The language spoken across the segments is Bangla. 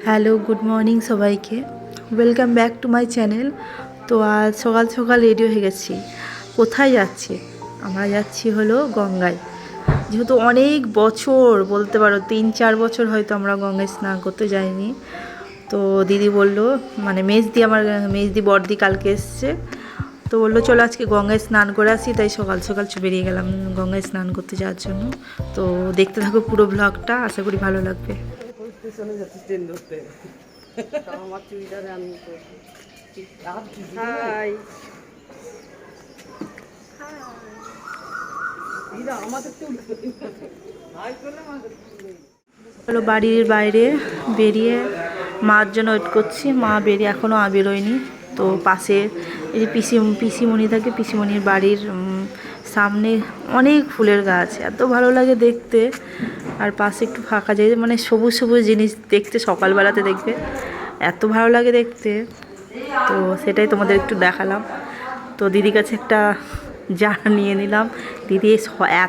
হ্যালো, গুড মর্নিং সবাইকে। Welcome back to my channel তো আজ সকাল সকাল রেডি হয়ে গেছি। কোথায় যাচ্ছি? আমরা যাচ্ছি হলো গঙ্গায়। যেহেতু অনেক বছর, বলতে পারো তিন চার বছর হয়তো আমরা গঙ্গায় স্নান করতে যাইনি। তো দিদি বলল মানে মেজদি আমার, মেজদি বর্দি কালকে এসছে। তো বলল, চলো আজকে গঙ্গায় স্নান করে আসি। তাই সকাল সকাল বেরিয়ে গেলাম গঙ্গায় স্নান করতে যাওয়ার জন্য। তো দেখতে থাকো পুরো ব্লগটা আশা করি ভালো লাগবে। যাচ্ছি ট্রেন ধরতে। আমার চুড়িদারে আমি হাই। হলো বাড়ির বাইরে বেরিয়ে মার জন্য ওয়েট করছি। মা বেরিয়ে এখনও বেরোয়নি। তো পাশে এই যে পিসি পিসিমণি থাকে পিসিমণির বাড়ির সামনে অনেক ফুলের গাছ। এত ভালো লাগে দেখতে। আর পাশে একটু ফাঁকা যায় মানে সবুজ সবুজ জিনিস দেখতে, সকালবেলাতে দেখবে এত ভালো লাগে দেখতে। তো সেটাই তোমাদের একটু দেখালাম। তো দিদির কাছে একটা জার নিয়ে নিলাম। দিদি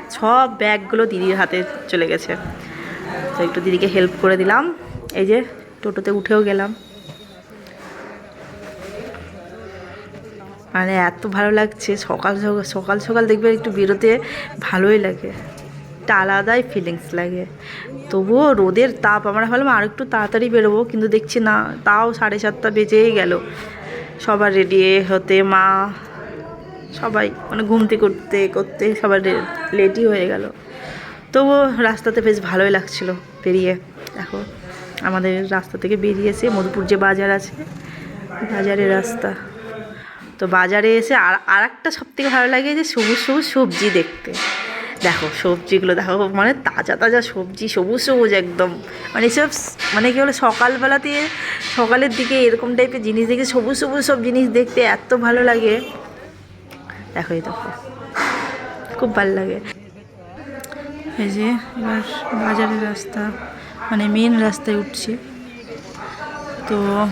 সব ব্যাগগুলো দিদির হাতে চলে গেছে। তো একটু দিদিকে হেল্প করে দিলাম। এই যে, টোটোতে উঠেও গেলাম। মানে এত ভালো লাগছে। সকাল সকাল সকাল সকাল দেখবে একটু বেরোতে ভালোই লাগে। একটা আলাদাই ফিলিংস লাগে। তবুও রোদের তাপ, আমরা ভাবলাম আর একটু তাড়াতাড়ি বেরোবো, কিন্তু দেখছি না, তাও সাড়ে সাতটা বেজেই গেল। সবার রেডি হতে, মা, সবাই মানে ঘুমতে করতে করতে সবার লেটই হয়ে গেল। তবুও রাস্তাতে বেশ ভালোই লাগছিল বেরিয়ে। দেখো, আমাদের রাস্তা থেকে বেরিয়েছে, মধুপুর যে বাজার আছে, বাজারের রাস্তা। তো বাজারে এসে আর আর একটা সব থেকে ভালো লাগে যে সবুজ সবুজ সবজি দেখতে। দেখো সবজিগুলো, দেখো মানে তাজা তাজা সবজি, সবুজ সবুজ একদম। মানে এসব স- মানে কি বলে, সকালবেলাতে, সকালের দিকে এরকম টাইপের জিনিস দেখে, সবুজ সবুজ সব জিনিস দেখতে এত ভালো লাগে। দেখো এই দেখো, খুব ভালো লাগে। এই যে, এবার বাজারের রাস্তা মানে মেন রাস্তায় উঠছি। তো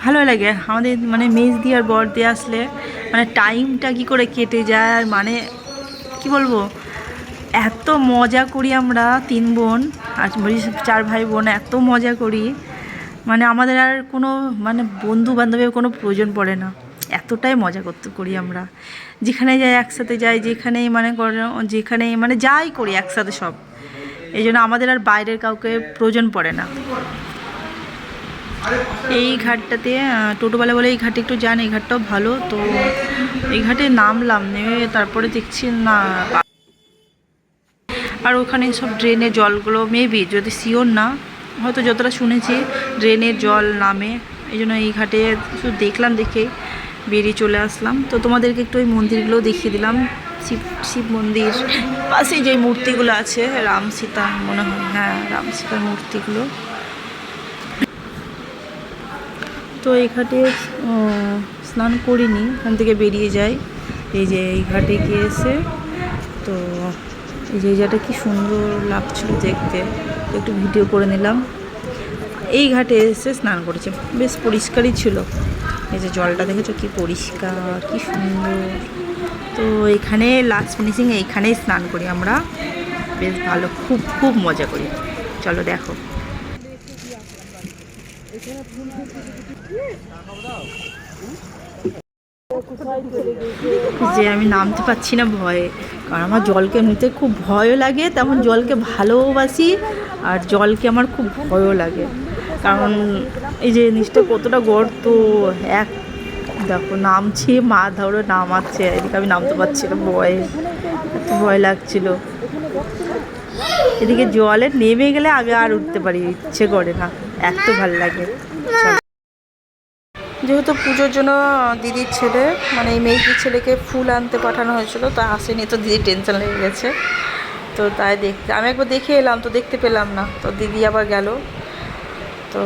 ভালো লাগে, আমাদের মানে মেজ দিয়ে আর বর দিয়ে আসলে মানে টাইমটা কি করে কেটে যায় আর মানে কি বলব? এত মজা করি আমরা তিন বোন, আর চার ভাই বোন, এত মজা করি। মানে আমাদের আর কোনো মানে বন্ধু বান্ধবের কোনো প্রয়োজন পড়ে না। এতটাই মজা করতে, করি আমরা। যেখানে যাই একসাথে যাই, যেখানেই মানে যেখানেই মানে যাই করি একসাথে সব। এই জন্য আমাদের আর বাইরের কাউকে প্রয়োজন পড়ে না। এই ঘাটটাতে টোটোবেলা বলে এই ঘাটে একটু যান, এই ঘাটটাও ভালো। তো এই ঘাটে নামলাম, নেমে তারপরে দেখছি না, আর ওখানে সব ড্রেনের জলগুলো মেবি যদি শিওর না, হয়তো যতটা শুনেছি ড্রেনের জল নামে। এই জন্য এই ঘাটে শুধু দেখলাম, দেখে বেরিয়ে চলে আসলাম। তো তোমাদেরকে একটু ওই মন্দিরগুলো দেখিয়ে দিলাম। শিব শিব মন্দির পাশে যে মূর্তিগুলো আছে, রাম সীতা মনে হয় হ্যাঁ রাম সীতার মূর্তিগুলো। তো এই ঘাটে স্নান করিনি, ওখান থেকে বেরিয়ে যাই। এই যে এই ঘাটে গিয়েছে, তো এই যে জায়গাটা কি সুন্দর লাগছিল দেখতে। একটু ভিডিও করে নিলাম। এই ঘাটে এসে স্নান করেছে। বেশ পরিষ্কারই ছিল। এই যে জলটা দেখেছ কি পরিষ্কার, কি সুন্দর। তো এখানে লাস্ট ফিনিশিং এইখানেই স্নান করি আমরা। বেশ ভালো, খুব খুব মজা করি। চলো দেখো। যে আমি নামতে পারছি না ভয়ে, কারণ আমার জলকে নিতে খুব ভয়ও লাগে, তেমন জলকে ভালোবাসি, আর জলকে আমার খুব ভয়ও লাগে। কারণ এই যে জিনিসটা কতটা গর্ত, এক, দেখো নামছি, মা ধরো নামাচ্ছে, এদিকে আমি নামতে পারছি না, ভয়ে, এত ভয় লাগছিল। এদিকে জলে নেমে গেলে আগে আর উঠতে পারি, ইচ্ছে করে না। এত ভালো লাগে। যেহেতু পুজোর জন্য দিদির ছেলে মানে এই মেয়েটির ছেলেকে ফুল আনতে পাঠানো হয়েছিল, তা আসেনি তো দিদির টেনশন লেগে গেছে। তো তাই দেখতে, আমি একবার দেখে এলাম, তো দেখতে পেলাম না। তো দিদি আবার গেল। তো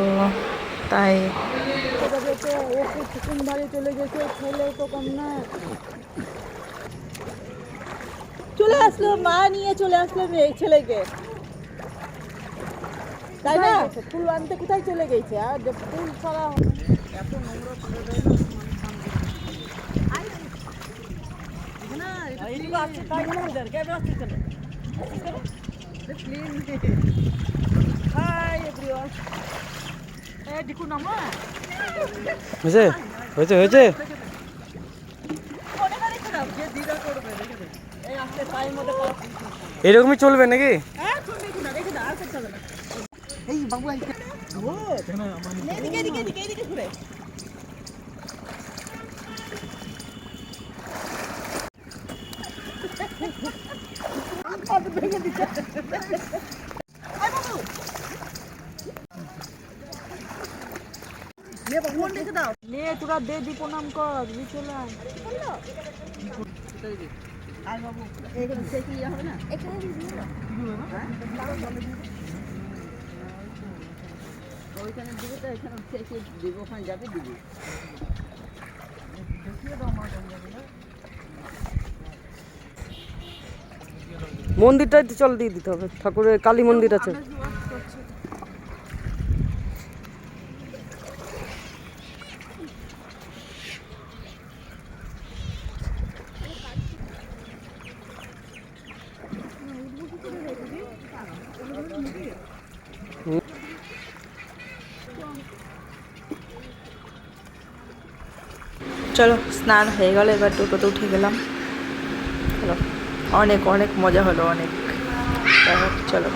তাই চলে আসলো, মা নিয়ে চলে আসলো ছেলেকে। তাই না? ফুল আনতে কোথায় চলে গেছে? আর ফুল ছাড়া এত মানে শান্তি। এইদিকে আসছে, তাই না আমাদের? ক্যামেরা আসছে কেন? আসছে কেন? Hi everyone. দেখুন আমার হয়েছে হয়েছে হয়েছে যে দিদা করবে রেখে দে এই আস্তে পায়ের মধ্যে পা এরকমই চলবে নাকি? তোরা দে দি প্রণাম কর চলে এখানে সে তো দিব ওখানে মন্দিরটাই তো চল দিয়ে দিতে হবে। ঠাকুরের কালী মন্দির আছে। চলো স্নান হয়ে গেল এবার টোটোতে উঠে গেলাম। চলো অনেক অনেক মজা হলো অনেক। চলো।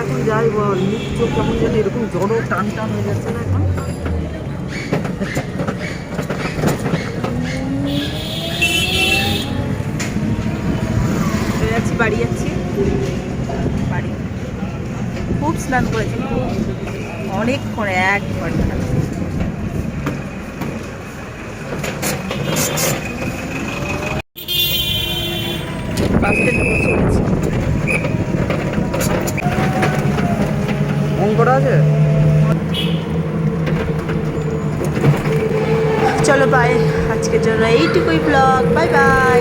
এখন যাই বল চোখ কেমন যেন এরকম জড়ো টান টান হয়ে যাচ্ছে না এখন। যাচ্ছি বাড়ি যাচ্ছি। বাড়ি। খুব স্নান করেছি। খুব অনেকক্ষণ এক ঘণ্টা। মন করা আছে? চলো বাই আজকের জন্য এইটুকুই ব্লগ বাই বাই